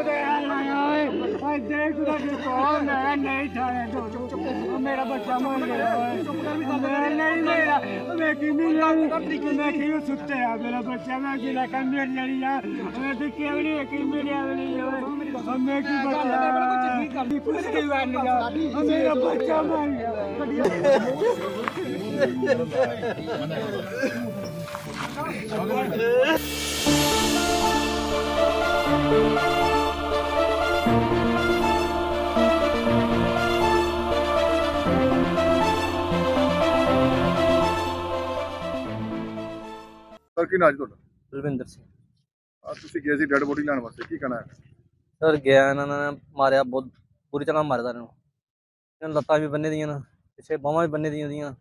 ਕੁਦੇ ਓਏ ਓਏ ਦੇਖ ਕੁਦੇ ਕਿ ਕੌਣ ਮੈਂ ਨਹੀਂ ਥਾਣੇ ਤੋਂ ਚੁੱਪ ਚੁੱਪ ਮੇਰਾ ਬੱਚਾ ਮਰ ਗਿਆ ਓਏ ਮੈਂ ਨਹੀਂ ਮੇਰਾ ਮੈਂ ਕੀ ਮਿਲਿਆ ਮੈਂ ਕੀ ਸੁੱਤੇ ਆ ਮੇਰਾ ਬੱਚਾ ਮੈਂ ਕੀ ਲੈ ਕੇ ਮੇਰੀ ਜੜੀ ਆ ਮੈਂ ਤੇ ਕੀ ਵੀ ਸਰ ਕੀ ਨਾਜ ਤੁਹਾਡਾ? ਰਵਿੰਦਰ ਸਿੰਘ। ਆ ਤੁਸੀਂ ਗਏ ਸੀ ਡੈਡ ਬੋਡੀ ਲੈਣ ਵਾਸਤੇ ਕੀ ਕਹਿਣਾ ਹੈ? ਸਰ ਗਿਆ ਇਹਨਾਂ ਨੇ ਮਾਰਿਆ ਬਹੁਤ ਪੂਰੀ ਤਰ੍ਹਾਂ ਮਾਰਦਾ ਇਹਨਾਂ ਨੂੰ। ਇਹਨਾਂ ਲੱਤਾਂ ਵੀ ਬੰਨੇ ਦੀਆਂ ਨਾ ਪਿੱਛੇ ਬਾਹਾਂ ਵੀ ਬੰਨੇ ਦੀਆਂ ਉਹਦੀਆਂ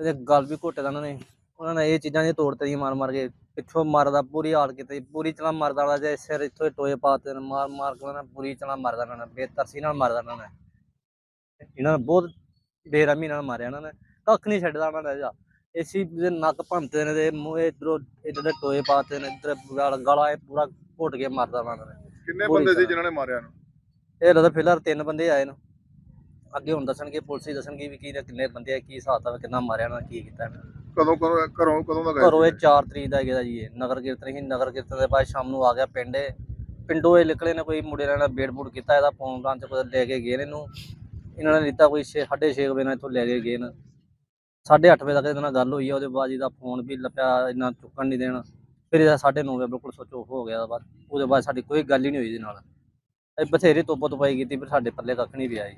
ਤੇ ਗਲ ਵੀ ਘੋਟੇ ਦਾ ਉਹਨਾਂ ਨੇ। ਉਹਨਾਂ ਨੇ ਇਹ ਚੀਜ਼ਾਂ ਦੀ ਤੋੜ ਤੇ ਮਾਰ ਮਾਰ ਕੇ। ਪਿੱਛੋਂ ਮਾਰਦਾ ਪੂਰੀ ਹਾਲ ਕੀਤੀ ਪੂਰੀ ਤਰ੍ਹਾਂ ਮਾਰਦਾ ਉਹਨਾਂ ਦੇ ਸਿਰ ਇੱਥੋਂ ਟੋਏ ਪਾਤੇ ਨੇ ਮਾਰ ਮਾਰ ਕੇ ਨੇ ਪੂਰੀ ਤਰ੍ਹਾਂ ਮਾਰਦਾ ਨੇ ਬੇਤਰਸੀ ਨਾਲ ਮਾਰਦਾ ਨੇ। ਇਹਨਾਂ ਨੇ ਬਹੁਤ ਬੇਰਹਿਮੀ ਨਾਲ ਮਾਰਿਆ ਇਹਨਾਂ ਨੇ ਕੱਖ ਨਹੀਂ ਛੱਡਦਾ ਉਹਨਾਂ ਨੇ ਇਹਦਾ। ਏਸੀ ਦੇ ਨੱਕ ਭੰਨਤੇ ਨੇ ਤੇ ਮੂੰਹ ਇਧਰੋਂ ਇੱਧਰ ਦੇ ਟੋਏ ਪਾਤੇ ਨੇ ਇੱਧਰ ਗਲ- ਗਲਾ ਇਹ ਪੂਰਾ ਘੁੱਟ ਕੇ ਮਾਰਦਾ ਉਹਨਾਂ ਨੇ। ਕਿੰਨੇ ਬੰਦੇ ਸੀ ਚੱਲਾ। ਜਿਨ੍ਹਾਂ ਨੇ ਮਾਰਿਆ ਇਹਨੂੰ? ਇਹ ਲੱਗਦਾ ਫਿਲਹਾਲ ਤਿੰਨ ਬੰਦੇ ਆਏ ਨੇ। ਅੱਗੇ ਹੁਣ ਦੱਸਣਗੇ ਪੁਲਿਸ ਹੀ ਦੱਸਣਗੇ ਵੀ ਕੀ ਨੇ ਕਿੰਨੇ ਬੰਦੇ ਆ ਕੀ ਹਿਸਾਬ ਦਾ ਕਿੰਨਾ ਮਾਰਿਆ ਨਾ ਕੀ ਕੀਤਾ ਇਹਨਾਂ ਨੇ। ਕਦੋਂ ਕਦੋਂ ਘਰੋਂ ਕਦੋਂ ਦਾ ਗਏ ਘਰੋਂ ਇਹ ਸੀ? 4 ਤਰੀਕ ਦਾ ਗਿਆ ਜੀ ਇਹ ਨਗਰ ਕੀਰਤਨ ਹੀ ਨਗਰ ਕੀਰਤਨ ਦੇ ਬਾਅਦ ਸ਼ਾਮ ਨੂੰ ਆ ਗਿਆ ਪਿੰਡ। ਇਹ। ਪਿੰਡੋਂ ਇਹ ਨਿਕਲੇ ਨੇ ਕੋਈ ਮੁੰਡੇ ਨਾਲ ਬੇੜ ਬੂੜ ਕੀਤਾ ਇਹਦਾ ਫੋਨ ਰਾਂ ਚ ਕੋਈ ਲੈ ਕੇ ਗਏ ਨੇ ਇਹਨੂੰ। ਇਹਨਾਂ ਨੇ ਲਿੱਤਾ ਕੋਈ 6:30 ਵਜੇ ਨਾਲ ਇੱਥੋਂ ਲੈ ਕੇ ਗਏ ਨੇ। 8:30 ਵਜੇ ਤੱਕ ਇਹਦੇ ਨਾਲ ਗੱਲ ਹੋਈ ਆ ਉਹਦੇ ਬਾਅਦ ਇਹਦਾ ਫੋਨ ਵੀ ਲੱਪਿਆ ਇਹਨਾਂ ਚੁੱਕਣ ਨਹੀਂ ਦੇਣਾ। ਫਿਰ ਇਹਦਾ 9:30 ਵਜੇ ਬਿਲਕੁਲ ਸੁੱਚ ਆਫ ਹੋ ਗਿਆ ਉਹਦੇ ਬਾਅਦ। ਉਹਦੇ ਬਾਅਦ ਸਾਡੀ ਕੋਈ ਗੱਲ ਹੀ ਨਹੀਂ ਹੋਈ ਇਹਦੇ ਨਾਲ। ਇਹ ਬਥੇਰੇ ਤੋਪੋ ਤਪਾਈ ਕੀਤੀ ਪਰ ਸਾਡੇ ਪੱਲੇ ਕੱਖ ਨਹੀਂ ਪਿਆ ਜੀ।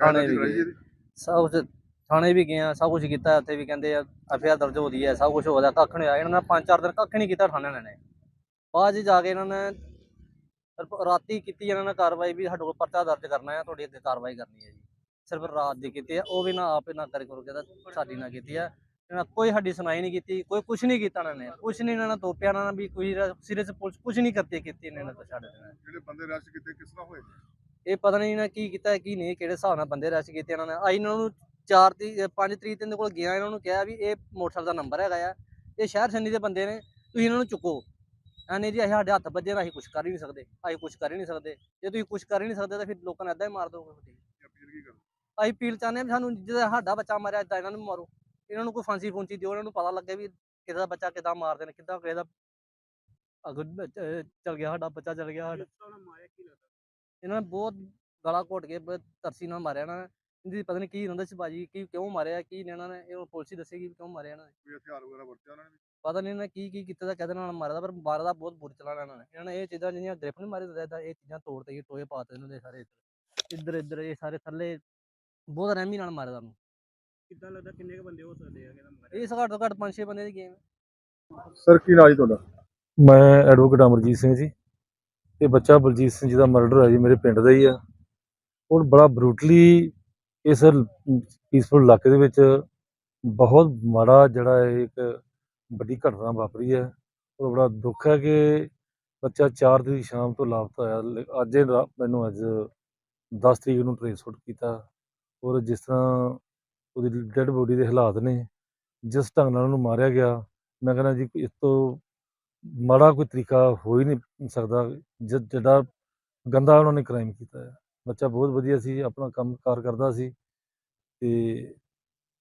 ਥਾਣੇ ਵੀ? ਸਭ ਥਾਣੇ ਵੀ ਗਏ ਆ ਸਭ ਕੁਝ ਕੀਤਾ ਉੱਥੇ ਵੀ ਕਹਿੰਦੇ ਆ ਐਫਆਰ ਦਰਜ ਹੋ ਰਹੀ ਹੈ ਸਭ ਕੁਝ ਹੋ ਗਿਆ ਕੱਖ ਨਹੀਂ ਆਇਆ ਇਹਨਾਂ ਨੇ ਪੰਜ ਚਾਰ ਦਿਨ ਕੱਖ ਨਹੀਂ ਕੀਤਾ ਥਾਣੇ ਵਾਲਿਆਂ ਨੇ। ਬਾਅਦ ਜਾ ਕੇ ਇਹਨਾਂ ਨੇ ਸਿਰਫ ਰਾਤੀ ਕੀਤੀ ਇਹਨਾਂ ਨੇ ਕਾਰਵਾਈ ਵੀ ਸਾਡੇ ਕੋਲ ਪਰਚਾ ਦਰਜ ਕਰਨਾ ਹੈ ਤੁਹਾਡੀ ਅੱਗੇ ਕਾਰਵਾਈ ਕਰਨੀ ਹੈ ਜੀ। ਸਿਰਫ ਰਾਤ ਦੀ ਕੀਤੀ ਹੈ ਉਹ ਵੀ ਨਾ ਆਪ ਨਾ ਕਰ ਕਰਕੇ ਤਾਂ ਸਾਡੀ ਨਾ ਕੀਤੀ ਹੈ ਇਹਨਾਂ ਕੋਈ ਸਾਡੀ ਸੁਣਾਈ ਨਹੀਂ ਕੀਤੀ ਕੋਈ ਕੁਝ ਨਹੀਂ ਕੀਤਾ ਇਹਨਾਂ ਨੇ ਕੁਝ ਨਹੀਂ ਇਹਨਾਂ ਨੇ ਤੋਪਿਆ ਇਹਨਾਂ ਨੇ ਵੀ ਕੋਈ ਸੀਰੀਅਸ ਪੁਲਿਸ ਕੁਝ ਨਹੀਂ ਕਰਤੀ ਕੀਤੀ ਇਹਨਾਂ ਨੇ ਤਾਂ ਨਾਲ ਜਿਹੜੇ ਬੰਦੇ ਰਸ਼ ਕੀਤੇ ਕਿਸ ਤਰ੍ਹਾਂ ਹੋਏ? ਇਹ ਪਤਾ ਨਹੀਂ ਇਹਨਾਂ ਕੀ ਕੀਤਾ ਕੀ ਨਹੀਂ ਕਿਹੜੇ ਹਿਸਾਬ ਨਾਲ ਬੰਦੇ ਰੈਸਟ ਕੀਤੇ ਇਹਨਾਂ ਨੇ ਆਈ ਇਹਨਾਂ ਨੂੰ 4 ਤਰੀਕ 5 ਤਰੀਕ ਤੇ ਇਹਨਾਂ ਕੋਲ ਗਿਆ ਇਹਨਾਂ ਨੂੰ ਕਿਹਾ ਵੀ ਇਹ ਮੋਟਰਸਾਈਕਲ ਦਾ ਨੰਬਰ ਹੈਗਾ ਆ। ਇਹ ਸ਼ਹਿਰ ਸੰਨੀ ਦੇ ਬੰਦੇ ਨੇ ਤੁਸੀਂ ਇਹਨਾਂ ਨੂੰ ਚੁੱਕੋ। ਐਨੇ ਜੀ ਅਸੀਂ ਸਾਡੇ ਹੱਥ ਵੱਜੇ ਨਾ ਅਸੀਂ ਕੁਝ ਕਰ ਹੀ ਨਹੀਂ ਸਕਦੇ। ਅਸੀਂ ਕੁਝ ਕਰ ਹੀ ਨਹੀਂ ਸਕਦੇ। ਜੇ ਤੁਸੀਂ ਕੁਝ ਕਰ ਹੀ ਨਹੀਂ ਸਕਦੇ ਤਾਂ ਫਿਰ ਲੋਕਾਂ ਨੇ ਏਦਾਂ ਹੀ ਮਾਰ ਦੋਗੇ। ਅਸੀਂ ਅਪੀਲ ਚਾਹੁੰਦੇ ਹਾਂ ਵੀ ਸਾਨੂੰ ਜਿਹਦਾ ਸਾਡਾ ਬੱਚਾ ਮਾਰਿਆ ਏਦਾਂ ਇਹਨਾਂ ਨੂੰ ਮਾਰੋ। ਇਹਨਾਂ ਨੂੰ ਕੋਈ ਫਾਂਸੀ ਫੂੰਸੀ ਦਿਓ ਇਹਨਾਂ ਨੂੰ ਪਤਾ ਲੱਗੇ ਵੀ ਕਿਸੇ ਦਾ ਬੱਚਾ ਕਿੱਦਾਂ ਮਾਰਦੇ ਨੇ ਕਿੱਦਾਂ ਕਿਸੇ ਦਾ ਅਗਰ ਚਲ ਗਿਆ ਸਾਡਾ ਬੱਚਾ ਚਲ ਗਿਆ ਸਾਡਾ। ਇਹਨਾਂ ਨੇ ਬਹੁਤ ਗਲਾ ਘੋਟ ਕੇ ਤਰਸੀ ਨਾਲ ਮਾਰਿਆ ਨਾ। ਇਹਦੀ ਪਤਾ ਨਹੀਂ ਕੀ ਹੁੰਦਾ ਸੀ ਬਾਜੀ ਕੀ ਕਿਉਂ ਮਾਰਿਆ ਕੀ ਇਹਨਾਂ ਨੇ ਇਹ ਪੁਲਿਸ ਹੀ ਦੱਸੇਗੀ ਵੀ ਕਿਉਂ ਮਾਰਿਆ ਇਹਨਾਂ ਨੇ। ਕੋਈ ਹਥਿਆਰ ਵਗੈਰਾ ਵਰਤਿਆ ਉਹਨਾਂ ਨੇ ਪਤਾ ਨਹੀਂ ਇਹਨਾਂ ਨੇ ਕੀ ਕੀ ਕੀਤਾ ਤਾਂ ਕਹਦੇ ਨਾਲ ਮਾਰਦਾ ਪਰ ਮਾਰਦਾ ਬਹੁਤ ਬੁਰੀ ਚਲਾਣਾ ਇਹਨਾਂ ਨੇ। ਇਹਨਾਂ ਨੇ ਇਹ ਚੀਜ਼ਾਂ ਜਿਹੜੀਆਂ ਗ੍ਰਿਫ ਨਹੀਂ ਮਾਰੇ ਤਾਂ ਇਹ ਚੀਜ਼ਾਂ ਤੋੜ ਤੇ ਟੋਏ ਪਾਤੇ ਇਹਨਾਂ ਦੇ ਸਾਰੇ ਇੱਧਰ। ਇੱਧਰ ਇਹ ਸਾਰੇ ਥੱਲੇ ਬਹੁਤ ਰਹਿਮੀ ਨਾਲ ਮਾਰਦਾ ਉਹਨੂੰ ਕਿੱਦਾਂ ਲੱਗਦਾ ਕਿੰਨੇ ਕ ਬੰਦੇ ਹੋ ਸਕਦੇ ਆ ਕਿਹਦਾ ਇਹ ਘੱਟ ਤੋਂ ਘੱਟ ਪੰਜ ਛੇ ਬੰਦੇ ਦੀ ਗੇਮ ਸਰ ਕੀ ਨਾਜ ਤੁਹਾਡਾ? ਮੈਂ ਐਡਵੋਕੇਟ ਅਮਰਜੀਤ ਸਿੰਘ ਜੀ। ਇਹ ਬੱਚਾ ਬਲਜੀਤ ਸਿੰਘ ਜੀ ਦਾ ਮਰਡਰ ਹੋਇਆ ਜੀ ਮੇਰੇ ਪਿੰਡ ਦਾ ਹੀ ਆ। ਔਰ ਬੜਾ ਬਰੂਟਲੀ ਇਸ ਪੀਸਫੁਲ ਇਲਾਕੇ ਦੇ ਵਿੱਚ ਬਹੁਤ ਮਾੜਾ ਜਿਹੜਾ ਇਹ ਇੱਕ ਵੱਡੀ ਘਟਨਾ ਵਾਪਰੀ ਹੈ। ਔਰ ਬੜਾ ਦੁੱਖ ਹੈ ਕਿ ਬੱਚਾ 4 ਤਰੀਕ ਸ਼ਾਮ ਤੋਂ ਲਾਪਤਾ ਹੋਇਆ। ਲ- ਅੱਜ ਇਹ ਮੈਨੂੰ ਅੱਜ 10 ਤਰੀਕ ਨੂੰ ਟ੍ਰੇਸ ਆਊਟ ਕੀਤਾ। ਔਰ ਜਿਸ ਤਰ੍ਹਾਂ ਉਹਦੀ ਡੈੱਡ ਬੋਡੀ ਦੇ ਹਾਲਾਤ ਨੇ, ਜਿਸ ਢੰਗ ਨਾਲ ਉਹਨੂੰ ਮਾਰਿਆ ਗਿਆ, ਮੈਂ ਕਹਿੰਦਾ ਜੀ ਇਸ ਤੋਂ ਮਾੜਾ ਕੋਈ ਤਰੀਕਾ ਹੋ ਹੀ ਨਹੀਂ ਸਕਦਾ। ਜ- ਜਿਹੜਾ ਗੰਦਾ ਉਹਨਾਂ ਨੇ ਕ੍ਰਾਈਮ ਕੀਤਾ ਹੈ। ਬੱਚਾ ਬਹੁਤ ਵਧੀਆ ਸੀ, ਆਪਣਾ ਕੰਮ ਕਾਰ ਕਰਦਾ ਸੀ ਤੇ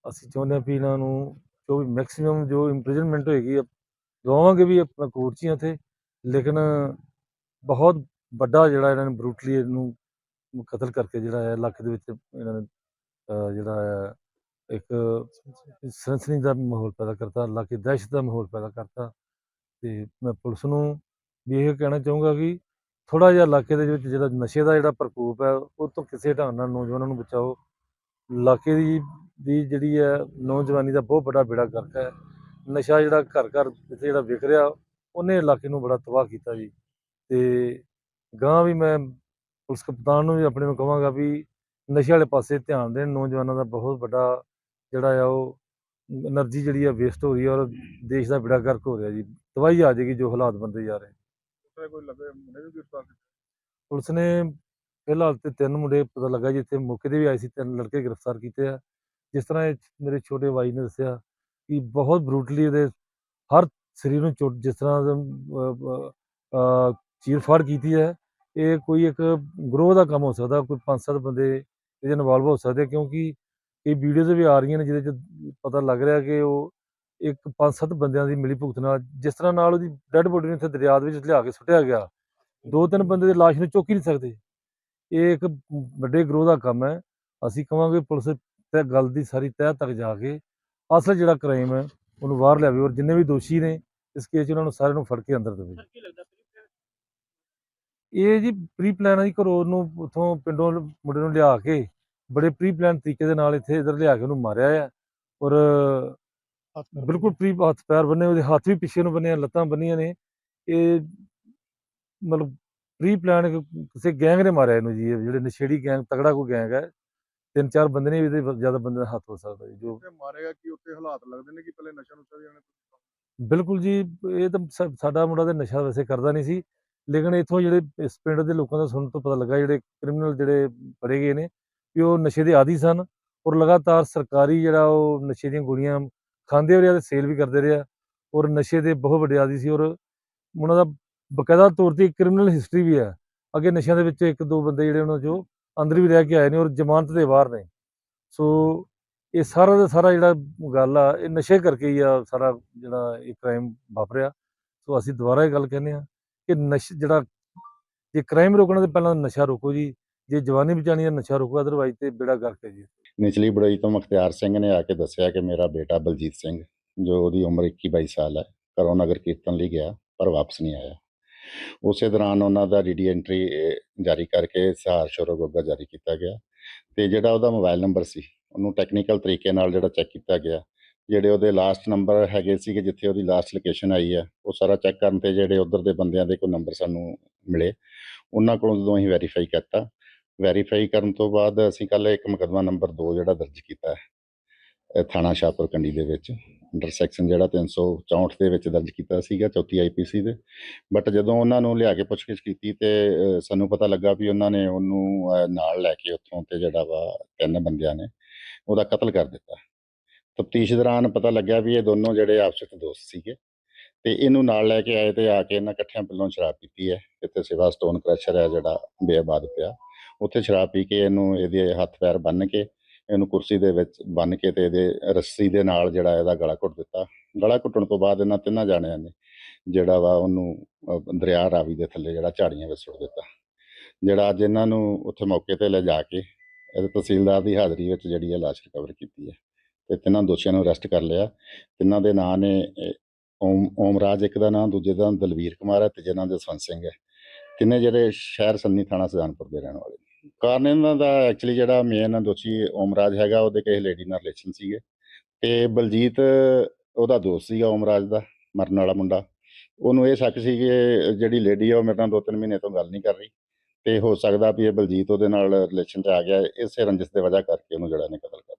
ਅਸੀਂ ਚਾਹੁੰਦੇ ਹਾਂ ਵੀ ਇਹਨਾਂ ਨੂੰ ਜੋ ਵੀ ਮੈਕਸਿਮਮ ਜੋ ਇੰਪ੍ਰਿਜ਼ਨਮੈਂਟ ਹੋਏਗੀ ਦਵਾਵਾਂਗੇ ਵੀ ਆਪਣਾ ਕੋਰਚੀਆਂ 'ਤੇ ਲੇਕਿਨ ਬਹੁਤ ਵੱਡਾ ਜਿਹੜਾ ਇਹਨਾਂ ਨੇ ਬਰੂਟਲੀ ਇਹਨੂੰ ਕਤਲ ਕਰਕੇ ਜਿਹੜਾ ਹੈ, ਇਲਾਕੇ ਦੇ ਵਿੱਚ ਇਹਨਾਂ ਨੇ ਜਿਹੜਾ ਹੈ, ਇੱਕ ਸਨਸਨੀ ਦਾ ਮਾਹੌਲ ਪੈਦਾ ਕਰਤਾ, ਇਲਾਕੇ ਦਹਿਸ਼ਤ ਦਾ ਮਾਹੌਲ ਪੈਦਾ ਕਰਤਾ ਤੇ ਮੈਂ ਪੁਲਿਸ ਨੂੰ ਵੀ ਇਹ ਕਹਿਣਾ ਚਾਹੂੰਗਾ ਕਿ ਥੋੜਾ ਜਿਹਾ ਇਲਾਕੇ ਦੇ ਵਿੱਚ ਜਿਹੜਾ ਨਸ਼ੇ ਦਾ ਜਿਹੜਾ ਪ੍ਰਕੋਪ ਹੈ, ਉਹ ਤੋਂ ਕਿਸੇ ਢੰਗ ਨਾਲ ਨੌਜਵਾਨਾਂ ਨੂੰ ਬਚਾਓ। ਇਲਾਕੇ ਦੀ ਵੀ ਜਿਹੜੀ ਹੈ, ਨੌਜਵਾਨੀ ਦਾ ਬਹੁਤ ਵੱਡਾ ਬੇੜਾ ਕਰਕ ਹੈ। ਨਸ਼ਾ ਜਿਹੜਾ ਘਰ ਘਰ ਇੱਥੇ ਜਿਹੜਾ ਵਿਕ ਰਿਹਾ, ਉਹਨੇ ਇਲਾਕੇ ਨੂੰ ਬੜਾ ਤਬਾਹ ਕੀਤਾ ਜੀ। ਤੇ ਗਾਂ ਵੀ ਮੈਂ ਪੁਲਿਸ ਕਪਤਾਨ ਨੂੰ ਵੀ ਆਪਣੇ ਨੂੰ ਕਹਾਂਗਾ ਵੀ ਨਸ਼ੇ ਵਾਲੇ ਪਾਸੇ ਧਿਆਨ ਦੇਣ। ਨੌਜਵਾਨਾਂ ਦਾ ਬਹੁਤ ਵੱਡਾ ਜਿਹੜਾ ਆ, ਉਹ એનર્ਜੀ ਜਿਹੜੀ ਆ ਵੇਸਟ ਹੋ ਰਹੀ ਹੈ ਔਰ ਦੇਸ਼ ਦਾ ਬੇੜਾ ਕਰਕ ਹੋ ਰਿਹਾ ਜੀ। ਤਬਾਹੀ ਆ ਜਾਏਗੀ ਜੋ ਹਾਲਾਤ ਬਣਦੇ ਜਾ ਰਹੇ ਉੱਥੇ ਕੋਈ ਲੱਗੇ ਮੁੰਡੇ ਵੀ ਗ੍ਰਿਫਤਾਰ ਕੀਤੇ। ਪੁਲਿਸ ਨੇ ਫਿਲਹਾਲ ਤੇ ਤਿੰਨ ਮੁੰਡੇ ਪਤਾ ਲੱਗਾ ਜੀ ਮੌਕੇ ਤੇ ਵੀ ਆਏ ਸੀ ਤਿੰਨ ਲੜਕੇ ਗ੍ਰਿਫਤਾਰ ਕੀਤੇ ਆ। ਜਿਸ ਤਰ੍ਹਾਂ ਇਹ ਮੇਰੇ ਛੋਟੇ ਭਾਈ ਨੇ ਦੱਸਿਆ ਕਿ ਬਹੁਤ ਬਰੂਟਲੀ ਇਹਦੇ ਹਰ ਸਰੀਰ ਨੂੰ ਚੋਟ ਜਿਸ ਤਰ੍ਹਾਂ ਦੇ, ਫਾੜ ਕੀਤੀ ਹੈ। ਇਹ ਕੋਈ ਇੱਕ ਗਰੋਹ ਦਾ ਕੰਮ ਹੋ ਸਕਦਾ ਕੋਈ ਪੰਜ ਸੱਤ ਬੰਦੇ ਇਹਦੇ ਇਨਵੋਲਵ ਹੋ ਸਕਦੇ ਕਿਉਂਕਿ ਕਈ ਵੀਡੀਓਜ਼ ਵੀ ਆ ਰਹੀਆਂ ਨੇ ਜਿਹਦੇ ਚ ਪਤਾ ਲੱਗ ਰਿਹਾ ਕਿ ਉਹ ਇੱਕ ਪੰਜ ਸੱਤ ਬੰਦਿਆਂ ਦੀ ਮਿਲੀ ਭੁਗਤ ਨਾਲ ਜਿਸ ਤਰ੍ਹਾਂ ਨਾਲ ਉਹਦੀ ਡੈੱਡ ਬੋਡੀ ਨੂੰ ਇੱਥੇ ਦਰਿਆ ਦੇ ਵਿੱਚ ਲਿਆ ਕੇ ਸੁੱਟਿਆ ਗਿਆ ਦੋ ਤਿੰਨ ਬੰਦੇ ਦੀ ਲਾਸ਼ ਨੂੰ ਚੁੱਕ ਹੀ ਨਹੀਂ ਸਕਦੇ। ਇਹ ਇੱਕ ਵੱਡੇ ਗਰੋਹ ਦਾ ਕੰਮ ਹੈ। ਅਸੀਂ ਕਹਾਂਗੇ ਪੁਲਿਸ ਤੇ ਗੱਲ ਦੀ ਸਾਰੀ ਤਹਿ ਤੱਕ ਜਾ ਕੇ ਅਸਲ ਜਿਹੜਾ ਕ੍ਰਾਈਮ ਹੈ ਉਹਨੂੰ ਬਾਹਰ ਲਿਆਵੇ ਔਰ ਜਿੰਨੇ ਵੀ ਦੋਸ਼ੀ ਨੇ ਇਸ ਕੇਸ 'ਚ ਉਹਨਾਂ ਨੂੰ ਸਾਰਿਆਂ ਨੂੰ ਫੜ ਕੇ ਅੰਦਰ ਦੇਵੇ। ਇਹ ਜੀ ਪ੍ਰੀ ਪਲਾਨ ਹੈ ਜੀ ਘਰੋਂ ਨੂੰ ਉਥੋਂ ਪਿੰਡੋਂ ਮੁੰਡੇ ਨੂੰ ਲਿਆ ਕੇ ਬੜੇ ਪ੍ਰੀ ਪਲਾਨ ਤਰੀਕੇ ਦੇ ਨਾਲ ਇੱਥੇ ਇਧਰ ਲਿਆ ਕੇ ਉਹਨੂੰ ਮਾਰਿਆ ਆ ਔਰ ਬਿਲਕੁਲ ਪ੍ਰੀ ਹੱਥ ਪੈਰ ਬੰਨੇ ਉਹਦੇ ਹੱਥ ਵੀ ਪਿੱਛੇ ਨੂੰ ਬੰਨੇ ਆ ਲੱਤਾਂ ਬੰਨੀਆਂ ਨੇ। ਇਹ ਮਤਲਬ ਪ੍ਰੀ ਪਲਾਨ ਕਿਸੇ ਗੈਂਗ ਨੇ ਮਾਰਿਆ ਇਹਨੂੰ ਜੀ ਜਿਹੜੇ ਨਸ਼ੇੜੀ ਗੈਂਗ ਤਗੜਾ ਕੋਈ ਗੈਂਗ ਹੈ ਤਿੰਨ ਚਾਰ ਬੰਦੇ ਨੇ ਇਹਦੇ ਜ਼ਿਆਦਾ ਬੰਦੇ ਦਾ ਹੱਥ ਹੋ ਸਕਦਾ ਜੀ ਮਾਰੇਗਾ ਕਿ ਉੱਥੇ ਹਾਲਾਤ ਲੱਗਦੇ ਨੇ ਕਿ ਪਹਿਲੇ ਨਸ਼ਾ ਨੁਸ਼ਾ ਵੀ ਉਹਨੇ ਬਿਲਕੁਲ ਜੀ ਇਹ ਤਾਂ ਸਾਡਾ ਮੁੰਡਾ ਤੇ ਨਸ਼ਾ ਵੈਸੇ ਕਰਦਾ ਨਹੀਂ ਸੀ ਲੇਕਿਨ ਇੱਥੋਂ ਜਿਹੜੇ ਇਸ ਪਿੰਡ ਦੇ ਲੋਕਾਂ ਦਾ ਸੁਣਨ ਤੋਂ ਪਤਾ ਲੱਗਾ ਜਿਹੜੇ ਕ੍ਰਿਮੀਨਲ ਜਿਹੜੇ ਫੜੇ ਗਏ ਨੇ ਕਿ ਉਹ ਨਸ਼ੇ ਦੇ ਆਦੀ ਸਨ ਔਰ ਲਗਾਤਾਰ ਸਰਕਾਰੀ ਜਿਹੜਾ ਉਹ ਨਸ਼ੇ ਦੀਆਂ ਗੋਲੀਆਂ ਖਾਂਦੇ ਰਿਹਾ ਤੇ ਸੇਲ ਵੀ ਕਰਦੇ ਰਿਹਾ ਔਰ ਨਸ਼ੇ ਦੇ ਬਹੁਤ ਵੱਡੇ ਆਦੀ ਸੀ ਔਰ ਉਹਨਾਂ ਦਾ ਬਕਾਇਦਾ ਤੌਰ ਤੇ ਕ੍ਰਿਮੀਨਲ ਹਿਸਟਰੀ ਵੀ ਹੈ ਅੱਗੇ ਨਸ਼ਿਆਂ ਦੇ ਵਿੱਚ ਇੱਕ ਦੋ ਬੰਦੇ ਜਿਹੜੇ ਉਹਨਾਂ ਚੋਂ ਅੰਦਰ ਵੀ ਰਹਿ ਕੇ ਆਏ ਨੇ ਔਰ ਜ਼ਮਾਨਤ ਦੇ ਬਾਹਰ ਨੇ। ਸੋ ਇਹ ਸਾਰਾ ਦਾ ਸਾਰਾ ਜਿਹੜਾ ਗੱਲ ਆ, ਇਹ ਨਸ਼ੇ ਕਰਕੇ ਹੀ ਆ ਸਾਰਾ ਜਿਹੜਾ ਇਹ ਕ੍ਰਾਈਮ ਵਾਪਰਿਆ। ਸੋ ਅਸੀਂ ਦੁਬਾਰਾ ਇਹ ਗੱਲ ਕਹਿੰਦੇ ਆ ਕਿ ਨਸ਼ ਜਿਹੜਾ ਜੇ ਕ੍ਰਾਈਮ ਰੋਕਣਾ ਤੇ ਪਹਿਲਾਂ ਨਸ਼ਾ ਰੋਕੋ ਜੀ। ਜੇ ਜਵਾਨੀ ਬਚਾਣੀ ਹੈ, ਨਸ਼ਾ ਰੋਕੋ ਅਦਰਵਾਈਜ਼ ਤੇ ਬੇੜਾ ਗਰਕ ਹੈ ਜੀ। ਨਿਚਲੀ ਬੜੋਈ ਤੋਂ ਮੁਖਤਿਆਰ ਸਿੰਘ ਨੇ ਆ ਕੇ ਦੱਸਿਆ ਕਿ ਮੇਰਾ ਬੇਟਾ ਬਲਜੀਤ ਸਿੰਘ, ਜੋ ਉਹਦੀ ਉਮਰ 21 22 ਸਾਲ ਹੈ, ਘਰੋਂ ਨਗਰ ਕੀਰਤਨ ਲਈ ਗਿਆ, ਪਰ ਵਾਪਸ ਨਹੀਂ ਆਇਆ। ਉਸੇ ਦੌਰਾਨ ਉਹਨਾਂ ਦਾ ਡੀਡੀ ਐਂਟਰੀ ਜਾਰੀ ਕਰਕੇ ਸਹਾਰ ਸ਼ੋਰ ਗੋਗਾ ਜਾਰੀ ਕੀਤਾ ਗਿਆ ਤੇ ਜਿਹੜਾ ਉਹਦਾ ਮੋਬਾਈਲ ਨੰਬਰ ਸੀ, ਉਹਨੂੰ ਟੈਕਨੀਕਲ ਤਰੀਕੇ ਨਾਲ ਜਿਹੜਾ ਚੈੱਕ ਕੀਤਾ ਗਿਆ, ਜਿਹੜੇ ਉਹਦੇ ਲਾਸਟ ਨੰਬਰ ਹੈਗੇ ਸੀ ਕਿ ਜਿੱਥੇ ਉਹਦੀ ਲਾਸਟ ਲੋਕੇਸ਼ਨ ਆਈ ਹੈ, ਉਹ ਸਾਰਾ ਚੈੱਕ ਕਰਨ ਤੇ ਜਿਹੜੇ ਉਧਰ ਦੇ ਬੰਦਿਆਂ ਦੇ ਕੋਈ ਨੰਬਰ ਸਾਨੂੰ ਮਿਲੇ, ਉਹਨਾਂ ਕੋਲੋਂ ਜਦੋਂ ਅਸੀਂ ਵੈਰੀਫਾਈ ਕੀਤਾ ਵੈਰੀਫਾਈ ਕਰਨ ਤੋਂ ਬਾਅਦ ਅਸੀਂ ਕੱਲ ਇੱਕ ਮੁਕੱਦਮਾ ਨੰਬਰ 2 ਜਿਹੜਾ ਦਰਜ ਕੀਤਾ ਹੈ ਥਾਣਾ ਸ਼ਾਹਪੁਰ ਕੰਡੀ ਦੇ ਵਿੱਚ, ਅੰਡਰ ਸੈਕਸ਼ਨ ਜਿਹੜਾ 364 ਦੇ ਵਿੱਚ ਦਰਜ ਕੀਤਾ ਸੀਗਾ, ਚੌਥੀ ਆਈਪੀਸੀ ਦੇ। ਬਟ ਜਦੋਂ ਉਹਨਾਂ ਨੂੰ ਲਿਆ ਕੇ ਪੁੱਛਗਿੱਛ ਕੀਤੀ ਤੇ ਸਾਨੂੰ ਪਤਾ ਲੱਗਾ ਵੀ ਉਹਨਾਂ ਨੇ ਉਹਨੂੰ ਨਾਲ ਲੈ ਕੇ ਉੱਥੋਂ ਤੇ ਜਿਹੜਾ ਵਾ ਤਿੰਨ ਬੰਦਿਆਂ ਨੇ ਉਹਦਾ ਕਤਲ ਕਰ ਦਿੱਤਾ। ਤਫਤੀਸ਼ ਦੌਰਾਨ ਪਤਾ ਲੱਗਿਆ ਵੀ ਇਹ ਦੋਨੋਂ ਜਿਹੜੇ ਆਪਸ ਵਿੱਚ ਦੋਸਤ ਸੀਗੇ ਤੇ ਇਹਨੂੰ ਨਾਲ ਲੈ ਕੇ ਆਏ ਤੇ ਆ ਕੇ ਇਹਨਾਂ ਇਕੱਠਿਆਂ ਪਹਿਲਾਂ ਸ਼ਰਾਬ ਪੀਤੀ ਹੈ। ਇੱਥੇ ਸਿਵਾ ਸਟੋਨ ਕ੍ਰੈਸ਼ਰ ਹੈ ਜਿਹੜਾ, ਬੇਆਬਾਦ ਪਿਆ। ਉੱਥੇ ਸ਼ਰਾਬ ਪੀ ਕੇ ਇਹਨੂੰ ਇਹਦੇ ਹੱਥ ਪੈਰ ਬੰਨ੍ਹ ਕੇ ਇਹਨੂੰ ਕੁਰਸੀ ਦੇ ਵਿੱਚ ਬੰਨ੍ਹ ਕੇ ਤੇ ਇਹਦੇ ਰੱਸੀ ਦੇ ਨਾਲ ਜਿਹੜਾ ਇਹਦਾ ਗਲਾ ਘੁੱਟ ਦਿੱਤਾ। ਗਲਾ ਘੁੱਟਣ ਤੋਂ ਬਾਅਦ ਇਹਨਾਂ ਤਿੰਨਾਂ ਜਾਣਿਆਂ ਨੇ ਜਿਹੜਾ ਵਾ ਉਹਨੂੰ ਦਰਿਆ ਰਾਵੀ ਦੇ ਥੱਲੇ ਜਿਹੜਾ ਝਾੜੀਆਂ ਵਿੱਚ ਸੁੱਟ ਦਿੱਤਾ। ਜਿਹੜਾ ਅੱਜ ਇਹਨਾਂ ਨੂੰ ਉੱਥੇ ਮੌਕੇ ਤੇ ਲੈ ਜਾ ਕੇ ਇਹਦੇ ਤਹਿਸੀਲਦਾਰ ਦੀ ਹਾਜ਼ਰੀ ਵਿੱਚ ਜਿਹੜੀ ਹੈ ਲਾਸ਼ ਰਿਕਵਰ ਕੀਤੀ ਹੈ। ਤੇ ਤਿੰਨਾਂ ਦੋਸ਼ੀਆਂ ਨੂੰ ਅਰੈਸਟ ਕਰ ਲਿਆ। ਤਿੰਨਾਂ ਦੇ ਨਾਂ ਨੇ ਅਹ, ਓਮ ਓਮਰਾਜ ਇੱਕ ਦਾ ਨਾਂ ਦੂਜੇ ਦਾ ਨਾਂ ਦਲਵੀਰ ਕੁਮਾਰ ਹੈ ਤੀਜੇ ਨਾਂ ਜਸਵੰਤ ਸਿੰਘ ਹੈ। ਤਿੰਨੇ ਜਿਹੜੇ ਸ਼ਹਿਰ ਸੰਨੀ ਥਾਣਾ ਸੁਜਾਨਪੁਰ ਦੇ ਰਹਿਣ ਵਾਲੇ। ਕਾਰਨ ਇਹਨਾਂ ਦਾ ਐਕਚੁਅਲੀ ਜਿਹੜਾ ਮੇਨ ਦੋਸ਼ੀ ਓਮਰਾਜ ਹੈਗਾ, ਉਹਦੇ ਕਿਸੇ ਲੇਡੀ ਨਾਲ ਰਿਲੇਸ਼ਨ ਸੀਗੇ ਤੇ ਬਲਜੀਤ, ਉਹਦਾ ਦੋਸਤ ਸੀਗਾ ਓਮਰਾਜ ਦਾ, ਮਰਨ ਵਾਲਾ ਮੁੰਡਾ। ਉਹਨੂੰ ਇਹ ਸ਼ੱਕ ਸੀ ਕਿ ਜਿਹੜੀ ਲੇਡੀ ਆ, ਉਹ ਮੇਰੇ ਨਾਲ ਦੋ ਤਿੰਨ ਮਹੀਨੇ ਤੋਂ ਗੱਲ ਨਹੀਂ ਕਰ ਰਹੀ ਤੇ ਹੋ ਸਕਦਾ ਵੀ ਇਹ ਬਲਜੀਤ ਉਹਦੇ ਨਾਲ ਰਿਲੇਸ਼ਨ 'ਚ ਆ ਗਿਆ, ਇਸੇ ਰੰਜਿਸ਼ ਦੇ ਵਜ੍ਹਾ ਕਰਕੇ ਉਹਨੂੰ ਜਿਹੜਾ ਨੇ ਕਤਲ ਕਰ